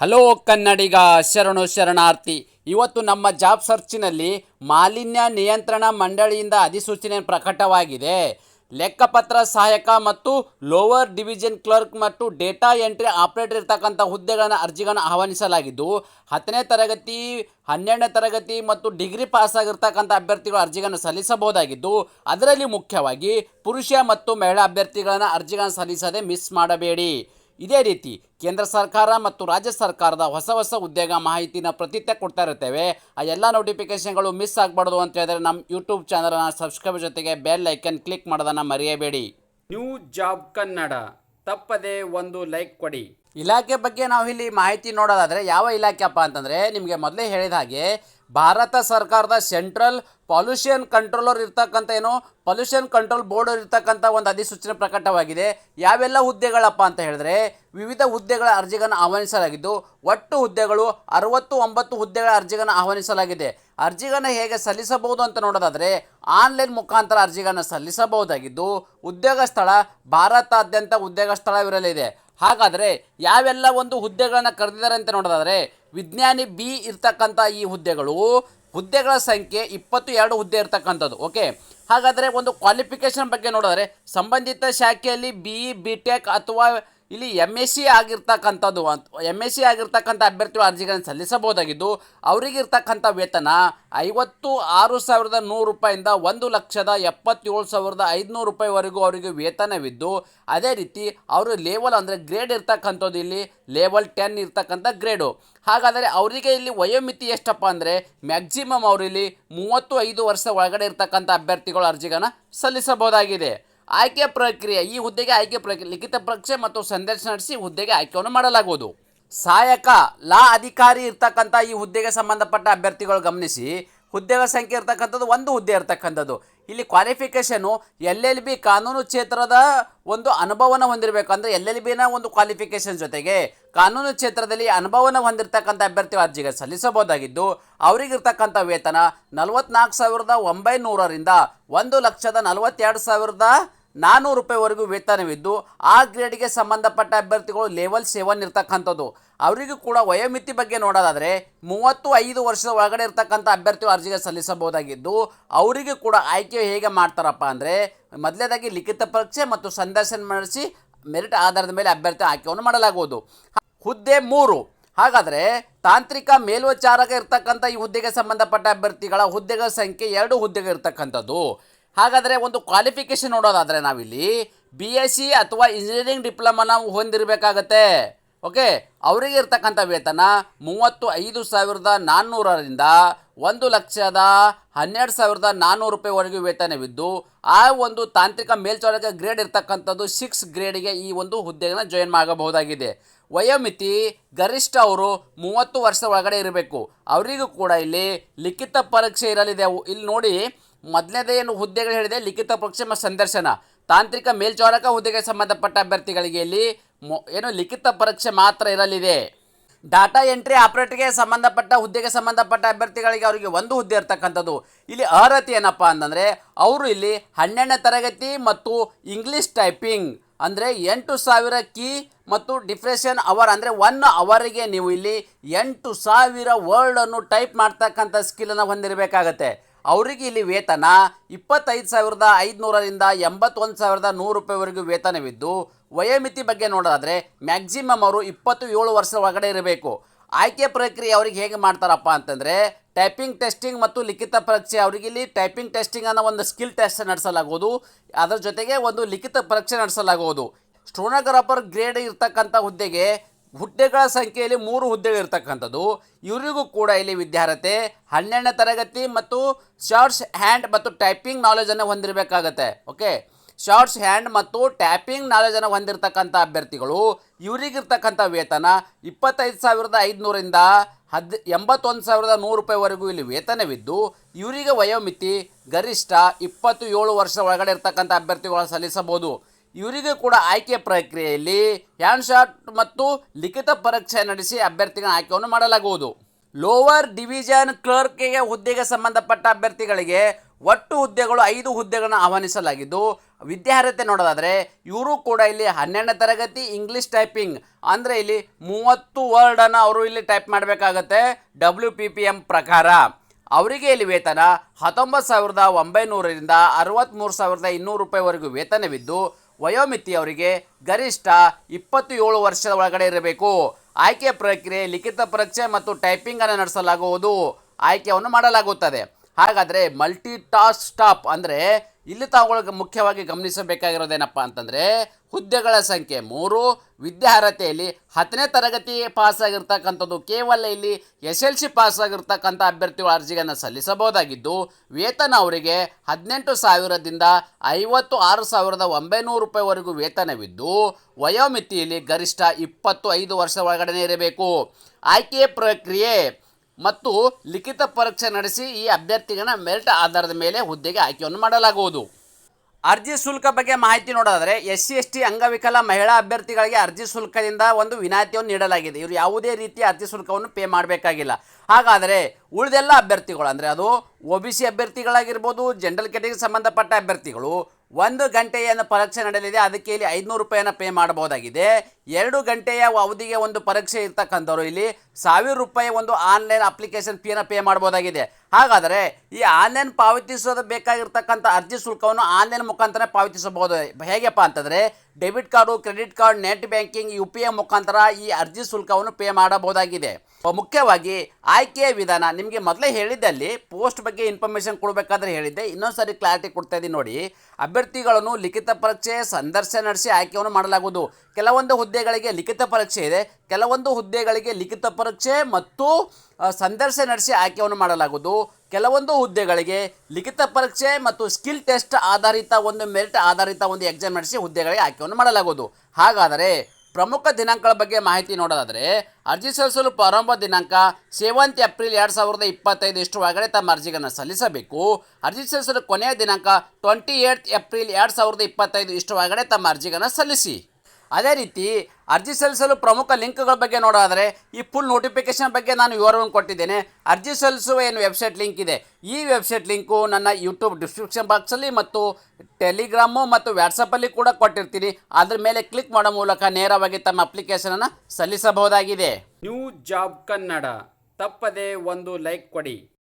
Hello ಕನ್ನಡಿಗ, ಶರಣು ಶರಣಾರ್ಥಿ. ಇವತ್ತು ನಮ್ಮ ಜಾಬ್ ಸರ್ಚಿನಲ್ಲಿ ಮಾಲಿನ್ಯ ನಿಯಂತ್ರಣ ಮಂಡಳಿಯಿಂದ ಅಧಿಸೂಚನೆ ಪ್ರಕಟವಾಗಿದೆ. ಲೆಕ್ಕಪತ್ರ ಸಹಾಯಕ ಮತ್ತು ಲೋವರ್ ಡಿವಿಷನ್ ಕ್ಲರ್ಕ್ ಮತ್ತು ಡೇಟಾ ಎಂಟ್ರಿ ಆಪರೇಟರ್ ಇರ್ತಕ್ಕಂಥ ಹುದ್ದೆಗಳನ್ನು ಅರ್ಜಿಗಳನ್ನು ಆಹ್ವಾನಿಸಲಾಗಿದ್ದು, ಹತ್ತನೇ ತರಗತಿ, ಹನ್ನೆರಡನೇ ತರಗತಿ ಮತ್ತು ಡಿಗ್ರಿ ಪಾಸ್ ಆಗಿರ್ತಕ್ಕಂಥ ಅಭ್ಯರ್ಥಿಗಳು ಅರ್ಜಿಗಳನ್ನು ಸಲ್ಲಿಸಬಹುದಾಗಿದ್ದು, ಅದರಲ್ಲಿ ಮುಖ್ಯವಾಗಿ ಪುರುಷ ಮತ್ತು ಮಹಿಳಾ ಅಭ್ಯರ್ಥಿಗಳನ್ನು ಅರ್ಜಿಗಳನ್ನು ಸಲ್ಲಿಸದೆ ಮಿಸ್ ಮಾಡಬೇಡಿ. ಇದೇ ರೀತಿ ಕೇಂದ್ರ ಸರ್ಕಾರ ಮತ್ತು ರಾಜ್ಯ ಸರ್ಕಾರದ ಹೊಸ ಹೊಸ ಉದ್ಯೋಗ ಮಾಹಿತಿನ ಪ್ರತಿತ್ಯ ಕೊಡ್ತಾ ಇರ್ತೇವೆ ಆ ಎಲ್ಲ ನೋಟಿಫಿಕೇಶನ್ಗಳು ಮಿಸ್ ಆಗಬಾರ್ದು ಅಂತ ಹೇಳಿದ್ರೆ ನಮ್ಮ ಯೂಟ್ಯೂಬ್ ಚಾನಲ್ನ ಸಬ್ಸ್ಕ್ರೈಬ್ ಜೊತೆಗೆ ಬೆಲ್ ಐಕನ್ ಕ್ಲಿಕ್ ಮಾಡೋದನ್ನು ಮರೆಯಬೇಡಿ. ನ್ಯೂ ಜಾಬ್ ಕನ್ನಡ ತಪ್ಪದೆ ಒಂದು ಲೈಕ್ ಕೊಡಿ. ಇಲಾಖೆ ಬಗ್ಗೆ ನಾವು ಇಲ್ಲಿ ಮಾಹಿತಿ ನೋಡೋದಾದರೆ ಯಾವ ಇಲಾಖೆಪ್ಪ ಅಂತಂದರೆ ನಿಮಗೆ ಮೊದಲೇ ಹೇಳಿದ ಹಾಗೆ ಭಾರತ ಸರ್ಕಾರದ ಸೆಂಟ್ರಲ್ ಪೊಲ್ಯೂಷನ್ ಕಂಟ್ರೋಲರ್ ಇರ್ತಕ್ಕಂಥ ಏನು, ಪೊಲ್ಯೂಷನ್ ಕಂಟ್ರೋಲ್ ಬೋರ್ಡ್ ಇರ್ತಕ್ಕಂಥ ಒಂದು ಅಧಿಸೂಚನೆ ಪ್ರಕಟವಾಗಿದೆ. ಯಾವೆಲ್ಲ ಹುದ್ದೆಗಳಪ್ಪ ಅಂತ ಹೇಳಿದ್ರೆ, ವಿವಿಧ ಹುದ್ದೆಗಳ ಅರ್ಜಿಗಳನ್ನು ಆಹ್ವಾನಿಸಲಾಗಿದ್ದು, ಒಟ್ಟು ಹುದ್ದೆಗಳು ಅರವತ್ತು ಒಂಬತ್ತು ಹುದ್ದೆಗಳ ಅರ್ಜಿಗಳನ್ನು ಆಹ್ವಾನಿಸಲಾಗಿದೆ. ಅರ್ಜಿಗಳನ್ನು ಹೇಗೆ ಸಲ್ಲಿಸಬಹುದು ಅಂತ ನೋಡೋದಾದರೆ, ಆನ್ಲೈನ್ ಮುಖಾಂತರ ಅರ್ಜಿಗಳನ್ನು ಸಲ್ಲಿಸಬಹುದಾಗಿದ್ದು, ಉದ್ಯೋಗ ಸ್ಥಳ ಭಾರತಾದ್ಯಂತ ಉದ್ಯೋಗ ಸ್ಥಳವಿರಲಿದೆ ಹಾಗಾದರೆ ಯಾವೆಲ್ಲ ಒಂದು ಹುದ್ದೆಗಳನ್ನು ಕರೆದಿದ್ದಾರೆ ಅಂತ ನೋಡೋದಾದರೆ, ವಿಜ್ಞಾನಿ ಬಿ ಇರ್ತಕ್ಕಂಥ ಈ ಹುದ್ದೆಗಳು, ಹುದ್ದೆಗಳ ಸಂಖ್ಯೆ ಇಪ್ಪತ್ತು ಎರಡು ಹುದ್ದೆ ಇರ್ತಕ್ಕಂಥದ್ದು ಓಕೆ ಹಾಗಾದರೆ ಒಂದು ಕ್ವಾಲಿಫಿಕೇಷನ್ ಬಗ್ಗೆ ನೋಡಿದ್ರೆ ಸಂಬಂಧಿತ ಶಾಖೆಯಲ್ಲಿ ಬಿ ಇ ಬಿ ಟೆಕ್ ಅಥವಾ ಇಲ್ಲಿ ಎಂ ಎಸ್ ಸಿ ಆಗಿರ್ತಕ್ಕಂಥದ್ದು ಎಂ ಎಸ್ ಸಿ ಆಗಿರ್ತಕ್ಕಂಥ ಅಭ್ಯರ್ಥಿಗಳು ಅರ್ಜಿಗಳನ್ನು ಸಲ್ಲಿಸಬಹುದಾಗಿದ್ದು, ಅವರಿಗಿರ್ತಕ್ಕಂಥ ವೇತನ ಐವತ್ತು ಆರು ಸಾವಿರದ ನೂರು ರೂಪಾಯಿಂದ ಒಂದು ಲಕ್ಷದ ಎಪ್ಪತ್ತೇಳು ಸಾವಿರದ ಐದುನೂರು ರೂಪಾಯಿವರೆಗೂ ಅವರಿಗೆ ವೇತನವಿದ್ದು, ಅದೇ ರೀತಿ ಅವರು ಲೇವಲ್ ಅಂದರೆ ಗ್ರೇಡ್ ಇರ್ತಕ್ಕಂಥದ್ದು ಇಲ್ಲಿ ಲೇವಲ್ ಟೆನ್ ಇರ್ತಕ್ಕಂಥ ಗ್ರೇಡು ಹಾಗಾದರೆ ಅವರಿಗೆ ಇಲ್ಲಿ ವಯೋಮಿತಿ ಎಷ್ಟಪ್ಪ ಅಂದರೆ ಮ್ಯಾಕ್ಸಿಮಮ್ ಅವರಿಲ್ಲಿ ಮೂವತ್ತು ಐದು ವರ್ಷ ಒಳಗಡೆ ಇರ್ತಕ್ಕಂಥ ಅಭ್ಯರ್ಥಿಗಳು ಅರ್ಜಿಗಳನ್ನು ಸಲ್ಲಿಸಬಹುದಾಗಿದೆ. ಆಯ್ಕೆ ಪ್ರಕ್ರಿಯೆ, ಈ ಹುದ್ದೆಗೆ ಆಯ್ಕೆ ಪ್ರಕ್ರಿಯೆ, ಲಿಖಿತ ಪರೀಕ್ಷೆ ಮತ್ತು ಸಂದರ್ಶನ ನಡೆಸಿ ಹುದ್ದೆಗೆ ಆಯ್ಕೆಯನ್ನು ಮಾಡಲಾಗುವುದು. ಸಹಾಯಕ, ಲಾ ಅಧಿಕಾರಿ ಇರ್ತಕ್ಕಂಥ ಈ ಹುದ್ದೆಗೆ ಸಂಬಂಧಪಟ್ಟ ಅಭ್ಯರ್ಥಿಗಳು ಗಮನಿಸಿ ಹುದ್ದೆಗಳ ಸಂಖ್ಯೆ ಇರ್ತಕ್ಕಂಥದ್ದು, ಒಂದು ಹುದ್ದೆ ಇರ್ತಕ್ಕಂಥದ್ದು. ಇಲ್ಲಿ ಕ್ವಾಲಿಫಿಕೇಷನು ಎಲ್ ಎಲ್ ಬಿ ಕಾನೂನು ಕ್ಷೇತ್ರದ ಒಂದು ಅನುಭವನ ಹೊಂದಿರಬೇಕು. ಅಂದರೆ ಎಲ್ ಎಲ್ ಬಿನ ಒಂದು ಕ್ವಾಲಿಫಿಕೇಷನ್ ಜೊತೆಗೆ ಕಾನೂನು ಕ್ಷೇತ್ರದಲ್ಲಿ ಅನುಭವನ ಹೊಂದಿರತಕ್ಕಂಥ ಅಭ್ಯರ್ಥಿ ಅರ್ಜಿಗೆ ಸಲ್ಲಿಸಬಹುದಾಗಿದ್ದು ಅವರಿಗಿರ್ತಕ್ಕಂಥ ವೇತನ ನಲವತ್ನಾಲ್ಕು ಸಾವಿರದ ಒಂಬೈನೂರರಿಂದ ಒಂದು ಲಕ್ಷದ ನಲವತ್ತೆರಡು ಸಾವಿರದ ನಾನ್ನೂರು ರೂಪಾಯಿವರೆಗೂ ವೇತನವಿದ್ದು ಆ ಗ್ರೇಡ್ಗೆ ಸಂಬಂಧಪಟ್ಟ ಅಭ್ಯರ್ಥಿಗಳು ಲೆವೆಲ್ ಸೆವೆನ್ ಇರ್ತಕ್ಕಂಥದ್ದು. ಅವರಿಗೂ ಕೂಡ ವಯೋಮಿತಿ ಬಗ್ಗೆ ನೋಡೋದಾದರೆ ಮೂವತ್ತು ಐದು ವರ್ಷದ ಒಳಗಡೆ ಇರ್ತಕ್ಕಂಥ ಅಭ್ಯರ್ಥಿಗಳು ಅರ್ಜಿಗೆ ಸಲ್ಲಿಸಬಹುದಾಗಿದ್ದು, ಅವರಿಗೂ ಕೂಡ ಆಯ್ಕೆ ಹೇಗೆ ಮಾಡ್ತಾರಪ್ಪ ಅಂದರೆ ಮೊದಲನೇದಾಗಿ ಲಿಖಿತ ಪರೀಕ್ಷೆ ಮತ್ತು ಸಂದರ್ಶನ ನಡೆಸಿ ಮೆರಿಟ್ ಆಧಾರದ ಮೇಲೆ ಅಭ್ಯರ್ಥಿ ಆಯ್ಕೆಯನ್ನು ಮಾಡಲಾಗುವುದು. ಹುದ್ದೆ ಮೂರು. ಹಾಗಾದರೆ ತಾಂತ್ರಿಕ ಮೇಲ್ವಿಚಾರಕ ಇರ್ತಕ್ಕಂಥ ಈ ಹುದ್ದೆಗೆ ಸಂಬಂಧಪಟ್ಟ ಅಭ್ಯರ್ಥಿಗಳ ಹುದ್ದೆಗಳ ಸಂಖ್ಯೆ ಎರಡು ಹುದ್ದೆಗೆ ಇರ್ತಕ್ಕಂಥದ್ದು. ಹಾಗಾದರೆ ಒಂದು ಕ್ವಾಲಿಫಿಕೇಷನ್ ನೋಡೋದಾದರೆ ನಾವಿಲ್ಲಿ ಬಿ ಎಸ್ ಸಿ ಅಥವಾ ಇಂಜಿನಿಯರಿಂಗ್ ಡಿಪ್ಲೊಮಾ ನಾವು ಹೊಂದಿರಬೇಕಾಗತ್ತೆ. ಓಕೆ ಅವರಿಗೆ ಇರ್ತಕ್ಕಂಥ ವೇತನ ಮೂವತ್ತು ಐದು ಸಾವಿರದ ನಾನ್ನೂರರಿಂದ ಒಂದು ಲಕ್ಷದ ಹನ್ನೆರಡು ಸಾವಿರದ ನಾನ್ನೂರು ರೂಪಾಯಿವರೆಗೂ ವೇತನವಿದ್ದು, ಆ ಒಂದು ತಾಂತ್ರಿಕ ಮೇಲ್ಚಾರಕ ಗ್ರೇಡ್ ಇರ್ತಕ್ಕಂಥದ್ದು ಸಿಕ್ಸ್ ಗ್ರೇಡ್ಗೆ ಈ ಒಂದು ಹುದ್ದೆಯನ್ನು ಜಾಯಿನ್ ಆಗಬಹುದಾಗಿದೆ ವಯೋಮಿತಿ, ಗರಿಷ್ಠ ಅವರು ಮೂವತ್ತು ವರ್ಷ ಒಳಗಡೆ ಇರಬೇಕು. ಅವರಿಗೂ ಕೂಡ ಇಲ್ಲಿ ಲಿಖಿತ ಪರೀಕ್ಷೆ ಇರಲಿದೆ. ಇಲ್ಲಿ ನೋಡಿ ಮೊದಲನೇದೇ ಏನು ಹುದ್ದೆಗಳು ಹೇಳಿದೆ, ಲಿಖಿತ ಪರೀಕ್ಷೆ ಸಂದರ್ಶನ. ತಾಂತ್ರಿಕ ಮೇಲ್ಚಾರಕ ಹುದ್ದೆಗೆ ಸಂಬಂಧಪಟ್ಟ ಅಭ್ಯರ್ಥಿಗಳಿಗೆ ಇಲ್ಲಿ ಏನು ಲಿಖಿತ ಪರೀಕ್ಷೆ ಮಾತ್ರ ಇರಲಿದೆ. ಡಾಟಾ ಎಂಟ್ರಿ ಆಪರೇಟರ್ಗೆ ಸಂಬಂಧಪಟ್ಟ, ಹುದ್ದೆಗೆ ಸಂಬಂಧಪಟ್ಟ ಅಭ್ಯರ್ಥಿಗಳಿಗೆ ಅವರಿಗೆ ಒಂದು ಹುದ್ದೆ ಇರ್ತಕ್ಕಂಥದ್ದು. ಇಲ್ಲಿ ಅರ್ಹತೆ ಏನಪ್ಪ ಅಂತಂದರೆ, ಅವರು ಇಲ್ಲಿ ಹನ್ನೆರಡನೇ ತರಗತಿ ಮತ್ತು ಇಂಗ್ಲೀಷ್ ಟೈಪಿಂಗ್ ಅಂದರೆ ಎಂಟು ಸಾವಿರ ಕೀ ಮತ್ತು ಡಿಫ್ರೆಷನ್ ಅವರ್ ಅಂದರೆ ಒನ್ ಅವರಿಗೆ ನೀವು ಇಲ್ಲಿ ಎಂಟು ಸಾವಿರ ವರ್ಡನ್ನು ಟೈಪ್ ಮಾಡ್ತಕ್ಕಂಥ ಸ್ಕಿಲನ್ನು ಹೊಂದಿರಬೇಕಾಗತ್ತೆ. ಅವರಿಗೆ ಇಲ್ಲಿ ವೇತನ ಇಪ್ಪತ್ತೈದು ಸಾವಿರದ ಐದುನೂರರಿಂದ ಎಂಬತ್ತೊಂದು ಸಾವಿರದ ನೂರು ರೂಪಾಯಿವರೆಗೂ ವೇತನವಿದ್ದು, ವಯೋಮಿತಿ ಬಗ್ಗೆ ನೋಡೋದಾದರೆ ಮ್ಯಾಕ್ಸಿಮಮ್ ಅವರು ಇಪ್ಪತ್ತು ಏಳು ವರ್ಷ ಒಳಗಡೆ ಇರಬೇಕು. ಆಯ್ಕೆ ಪ್ರಕ್ರಿಯೆ ಅವ್ರಿಗೆ ಹೇಗೆ ಮಾಡ್ತಾರಪ್ಪ ಅಂತಂದರೆ, ಟೈಪಿಂಗ್, ಟೆಸ್ಟಿಂಗ್ ಮತ್ತು ಲಿಖಿತ ಪರೀಕ್ಷೆ ಅವರಿಗೆ ಇಲ್ಲಿ ಟೈಪಿಂಗ್, ಟೆಸ್ಟಿಂಗ್ ಅನ್ನೋ ಒಂದು ಸ್ಕಿಲ್ ಟೆಸ್ಟ್ ನಡೆಸಲಾಗುವುದು. ಅದರ ಜೊತೆಗೆ ಒಂದು ಲಿಖಿತ ಪರೀಕ್ಷೆ ನಡೆಸಲಾಗುವುದು. ಸ್ಟೋನೋಗ್ರಾಫರ್ ಗ್ರೇಡ್ ಇರ್ತಕ್ಕಂಥ ಹುದ್ದೆಗೆ ಹುದ್ದೆಗಳ ಸಂಖ್ಯೆಯಲ್ಲಿ ಮೂರು ಹುದ್ದೆಗಳು ಇರತಕ್ಕಂಥದ್ದು ಇವರಿಗೂ ಕೂಡ ಇಲ್ಲಿ ವಿದ್ಯಾರ್ಹತೆ. ಹನ್ನೆರಡನೇ ತರಗತಿ ಮತ್ತು ಶಾರ್ಟ್ಸ್ ಹ್ಯಾಂಡ್ ಮತ್ತು ಟೈಪಿಂಗ್ ನಾಲೆಜನ್ನು ಹೊಂದಿರಬೇಕಾಗತ್ತೆ. ಓಕೆ? ಶಾರ್ಟ್ಸ್ ಹ್ಯಾಂಡ್ ಮತ್ತು ಟ್ಯಾಪಿಂಗ್ ನಾಲೆಜನ್ನು ಹೊಂದಿರತಕ್ಕಂಥ ಅಭ್ಯರ್ಥಿಗಳು, ಇವರಿಗಿರ್ತಕ್ಕಂಥ ವೇತನ ಇಪ್ಪತ್ತೈದು ಸಾವಿರದ ಐದುನೂರಿಂದ ಹದ್, ಎಂಬತ್ತೊಂದು ಸಾವಿರದ ನೂರು ರೂಪಾಯಿವರೆಗೂ ಇಲ್ಲಿ ವೇತನವಿದ್ದು, ಇವರಿಗೆ ವಯೋಮಿತಿ ಗರಿಷ್ಠ ಇಪ್ಪತ್ತು ಏಳು ವರ್ಷ ಒಳಗಡೆ ಇರ್ತಕ್ಕಂಥ ಅಭ್ಯರ್ಥಿಗಳು ಸಲ್ಲಿಸಬಹುದು. ಇವರಿಗೂ ಕೂಡ ಆಯ್ಕೆ ಪ್ರಕ್ರಿಯೆಯಲ್ಲಿ ಹ್ಯಾಂಡ್ ಶಾಟ್ ಮತ್ತು ಲಿಖಿತ ಪರೀಕ್ಷೆ ನಡೆಸಿ ಅಭ್ಯರ್ಥಿಗಳ ಆಯ್ಕೆಯನ್ನು ಮಾಡಲಾಗುವುದು. ಲೋವರ್ ಡಿವಿಷನ್ ಕ್ಲರ್ಕ್ಗೆ ಹುದ್ದೆಗೆ ಸಂಬಂಧಪಟ್ಟ ಅಭ್ಯರ್ಥಿಗಳಿಗೆ ಒಟ್ಟು ಹುದ್ದೆಗಳು ಐದು ಹುದ್ದೆಗಳನ್ನು ಆಹ್ವಾನಿಸಲಾಗಿದ್ದು, ವಿದ್ಯಾರ್ಹತೆ ನೋಡೋದಾದರೆ ಇವರು ಕೂಡ ಇಲ್ಲಿ ಹನ್ನೆರಡನೇ ತರಗತಿ ಇಂಗ್ಲೀಷ್ ಟೈಪಿಂಗ್ ಅಂದರೆ ಇಲ್ಲಿ ಮೂವತ್ತು ವರ್ಡನ್ನು ಅವರು ಇಲ್ಲಿ ಟೈಪ್ ಮಾಡಬೇಕಾಗತ್ತೆ ಡಬ್ಲ್ಯೂ ಪಿ ಪಿ ಎಂ ಪ್ರಕಾರ. ಅವರಿಗೆ ಇಲ್ಲಿ ವೇತನ ಹತ್ತೊಂಬತ್ತು ಸಾವಿರದ ಒಂಬೈನೂರರಿಂದ ಅರವತ್ತ್ಮೂರು ಸಾವಿರದ ಇನ್ನೂರು ರೂಪಾಯಿವರೆಗೂ ವೇತನವಿದ್ದು ವಯೋಮಿತಿ ಅವರಿಗೆ ಗರಿಷ್ಠ ಇಪ್ಪತ್ತು ಏಳು ವರ್ಷದ ಒಳಗಡೆ ಇರಬೇಕು. ಆಯ್ಕೆ ಪ್ರಕ್ರಿಯೆ, ಲಿಖಿತ ಪರೀಕ್ಷೆ ಮತ್ತು ಟೈಪಿಂಗನ್ನು ನಡೆಸಲಾಗುವುದು. ಆಯ್ಕೆಯನ್ನು ಮಾಡಲಾಗುತ್ತದೆ. ಹಾಗಾದರೆ ಮಲ್ಟಿ ಟಾಸ್ಕ್ ಸ್ಟಾಪ್ ಅಂದರೆ ಇಲ್ಲಿ ತಾವುಗಳಿಗೆ ಮುಖ್ಯವಾಗಿ ಗಮನಿಸಬೇಕಾಗಿರೋದೇನಪ್ಪ ಅಂತಂದರೆ ಹುದ್ದೆಗಳ ಸಂಖ್ಯೆ ಮೂರು, ವಿದ್ಯಾರ್ಹತೆಯಲ್ಲಿ ಹತ್ತನೇ ತರಗತಿ ಪಾಸ್ ಆಗಿರ್ತಕ್ಕಂಥದ್ದು ಕೇವಲ ಇಲ್ಲಿ ಎಸ್ ಎಲ್ ಸಿ ಪಾಸ್ ಆಗಿರ್ತಕ್ಕಂಥ ಅಭ್ಯರ್ಥಿಗಳು ಅರ್ಜಿಯನ್ನು ಸಲ್ಲಿಸಬಹುದಾಗಿದ್ದು, ವೇತನ ಅವರಿಗೆ ಹದಿನೆಂಟು ಸಾವಿರದಿಂದ ಐವತ್ತು ಆರು ಸಾವಿರದ ಒಂಬೈನೂರು ರೂಪಾಯಿವರೆಗೂ ವೇತನವಿದ್ದು, ವಯೋಮಿತಿಯಲ್ಲಿ ಗರಿಷ್ಠ ಇಪ್ಪತ್ತು ಐದು ವರ್ಷ ಒಳಗಡೆ ಇರಬೇಕು. ಆಯ್ಕೆ ಪ್ರಕ್ರಿಯೆ ಮತ್ತು ಲಿಖಿತ ಪರೀಕ್ಷೆ ನಡೆಸಿ ಈ ಅಭ್ಯರ್ಥಿಗಳ ಮೆರಿಟ್ ಆಧಾರದ ಮೇಲೆ ಹುದ್ದೆಗೆ ಆಯ್ಕೆಯನ್ನು ಮಾಡಲಾಗುವುದು. ಅರ್ಜಿ ಶುಲ್ಕ ಬಗ್ಗೆ ಮಾಹಿತಿ ನೋಡೋದಾದರೆ ಎಸ್ ಸಿ ಎಸ್ ಟಿ ಅಂಗವಿಕಲ ಮಹಿಳಾ ಅಭ್ಯರ್ಥಿಗಳಿಗೆ ಅರ್ಜಿ ಶುಲ್ಕದಿಂದ ಒಂದು ವಿನಾಯಿತಿಯನ್ನು ನೀಡಲಾಗಿದೆ. ಇವರು ಯಾವುದೇ ರೀತಿಯ ಅರ್ಜಿ ಶುಲ್ಕವನ್ನು ಪೇ ಮಾಡಬೇಕಾಗಿಲ್ಲ. ಹಾಗಾದರೆ ಉಳಿದೆಲ್ಲ ಅಭ್ಯರ್ಥಿಗಳು, ಅಂದರೆ ಅದು ಒ ಬಿ ಸಿ ಅಭ್ಯರ್ಥಿಗಳಾಗಿರ್ಬೋದು, ಜನರಲ್ ಕೆಟಗರಿಗೆ ಸಂಬಂಧಪಟ್ಟ ಅಭ್ಯರ್ಥಿಗಳು, ಒಂದು ಗಂಟೆಯನ್ನು ಪರೀಕ್ಷೆ ನಡೆಯಲಿದೆ, ಅದಕ್ಕೆ ಇಲ್ಲಿ ಐದುನೂರು ರೂಪಾಯಿಯನ್ನು ಪೇ ಮಾಡಬಹುದಾಗಿದೆ. ಎರಡು ಗಂಟೆಯ ಅವಧಿಗೆ ಒಂದು ಪರೀಕ್ಷೆ ಇರ್ತಕ್ಕಂಥವ್ರು. ಇಲ್ಲಿ ಸಾವಿರ ರೂಪಾಯಿ ಒಂದು ಆನ್ಲೈನ್ ಅಪ್ಲಿಕೇಶನ್ ಫೀನ ಪೇ ಮಾಡ್ಬೋದಾಗಿದೆ. ಹಾಗಾದರೆ ಈ ಆನ್ಲೈನ್ ಪಾವತಿಸೋದು ಬೇಕಾಗಿರ್ತಕ್ಕಂಥ ಅರ್ಜಿ ಶುಲ್ಕವನ್ನು ಆನ್ಲೈನ್ ಮುಖಾಂತರ ಪಾವತಿಸಬಹುದು. ಹೇಗೆಪ್ಪ ಅಂತಂದರೆ debit card, credit card, net banking, U P I ಮುಖಾಂತರ ಈ ಅರ್ಜಿ ಶುಲ್ಕವನ್ನು ಪೇ ಮಾಡಬಹುದಾಗಿದೆ. ಮುಖ್ಯವಾಗಿ ಆಯ್ಕೆಯ ವಿಧಾನ, ನಿಮಗೆ ಮೊದಲೇ ಹೇಳಿದ್ದಲ್ಲಿ ಪೋಸ್ಟ್ ಬಗ್ಗೆ ಇನ್ಫಾರ್ಮೇಷನ್ ಕೊಡಬೇಕಾದ್ರೆ ಹೇಳಿದ್ದೆ. ಇನ್ನೊಂದು ಸಾರಿ ಕ್ಲಾರಿಟಿ ಕೊಡ್ತಾ ಇದ್ದೀನಿ ನೋಡಿ. ಅಭ್ಯರ್ಥಿಗಳನ್ನು ಲಿಖಿತ ಪರೀಕ್ಷೆ, ಸಂದರ್ಶನ ನಡೆಸಿ ಆಯ್ಕೆಯನ್ನು ಮಾಡಲಾಗುವುದು. ಕೆಲವೊಂದು ಹುದ್ದೆಗಳಿಗೆ ಲಿಖಿತ ಪರೀಕ್ಷೆ ಇದೆ. ಕೆಲವೊಂದು ಹುದ್ದೆಗಳಿಗೆ ಲಿಖಿತ ಪರೀಕ್ಷೆ ಮತ್ತು ಸಂದರ್ಶನ ನಡೆಸಿ ಆಯ್ಕೆಯನ್ನು ಮಾಡಲಾಗುವುದು. ಕೆಲವೊಂದು ಹುದ್ದೆಗಳಿಗೆ ಲಿಖಿತ ಪರೀಕ್ಷೆ ಮತ್ತು ಸ್ಕಿಲ್ ಟೆಸ್ಟ್ ಆಧಾರಿತ ಒಂದು ಮೆರಿಟ್ ಆಧಾರಿತ ಒಂದು ಎಕ್ಸಾಮ್ ನಡೆಸಿ ಹುದ್ದೆಗಳಿಗೆ ಆಯ್ಕೆಯನ್ನು ಮಾಡಲಾಗುವುದು. ಹಾಗಾದರೆ ಪ್ರಮುಖ ದಿನಾಂಕಗಳ ಬಗ್ಗೆ ಮಾಹಿತಿ ನೋಡೋದಾದರೆ, ಅರ್ಜಿ ಸಲ್ಲಿಸಲು ಪ್ರಾರಂಭ ದಿನಾಂಕ ಸೆವೆಂತ್ ಏಪ್ರಿಲ್ ಎರಡು ಸಾವಿರದ ಇಪ್ಪತ್ತೈದು ಇಷ್ಟು ತಮ್ಮ ಅರ್ಜಿಗಳನ್ನು ಸಲ್ಲಿಸಬೇಕು. ಅರ್ಜಿ ಸಲ್ಲಿಸಲು ಕೊನೆಯ ದಿನಾಂಕ ಟ್ವೆಂಟಿ ಏಯ್ಟ್ ಏಪ್ರಿಲ್ ಎರಡು ಸಾವಿರದ ಇಪ್ಪತ್ತೈದು ಇಷ್ಟು ತಮ್ಮ ಅರ್ಜಿಗಳನ್ನು ಸಲ್ಲಿಸಿ. ಅದೇ ರೀತಿ ಅರ್ಜಿ ಸಲ್ಲಿಸಲು ಪ್ರಮುಖ ಲಿಂಕ್ಗಳ ಬಗ್ಗೆ ನೋಡೋದಾದರೆ ಈ ಫುಲ್ ನೋಟಿಫಿಕೇಶನ್ ಬಗ್ಗೆ ನಾನು ವಿವರವನ್ನು ಕೊಟ್ಟಿದ್ದೇನೆ. ಅರ್ಜಿ ಸಲ್ಲಿಸುವ ಏನು ವೆಬ್ಸೈಟ್ ಲಿಂಕ್ ಇದೆ. ಈ ವೆಬ್ಸೈಟ್ ಲಿಂಕು ನನ್ನ ಯೂಟ್ಯೂಬ್ ಡಿಸ್ಕ್ರಿಪ್ಷನ್ ಬಾಕ್ಸಲ್ಲಿ ಮತ್ತು ಟೆಲಿಗ್ರಾಮು ಮತ್ತು ವ್ಯಾಟ್ಸಪ್ಪಲ್ಲಿ ಕೂಡ ಕೊಟ್ಟಿರ್ತೀನಿ. ಅದ್ರ ಮೇಲೆ ಕ್ಲಿಕ್ ಮಾಡೋ ಮೂಲಕ ನೇರವಾಗಿ ತಮ್ಮ ಅಪ್ಲಿಕೇಶನನ್ನು ಸಲ್ಲಿಸಬಹುದಾಗಿದೆ. ನ್ಯೂ ಜಾಬ್ ಕನ್ನಡ ತಪ್ಪದೆ ಒಂದು ಲೈಕ್ ಕೊಡಿ.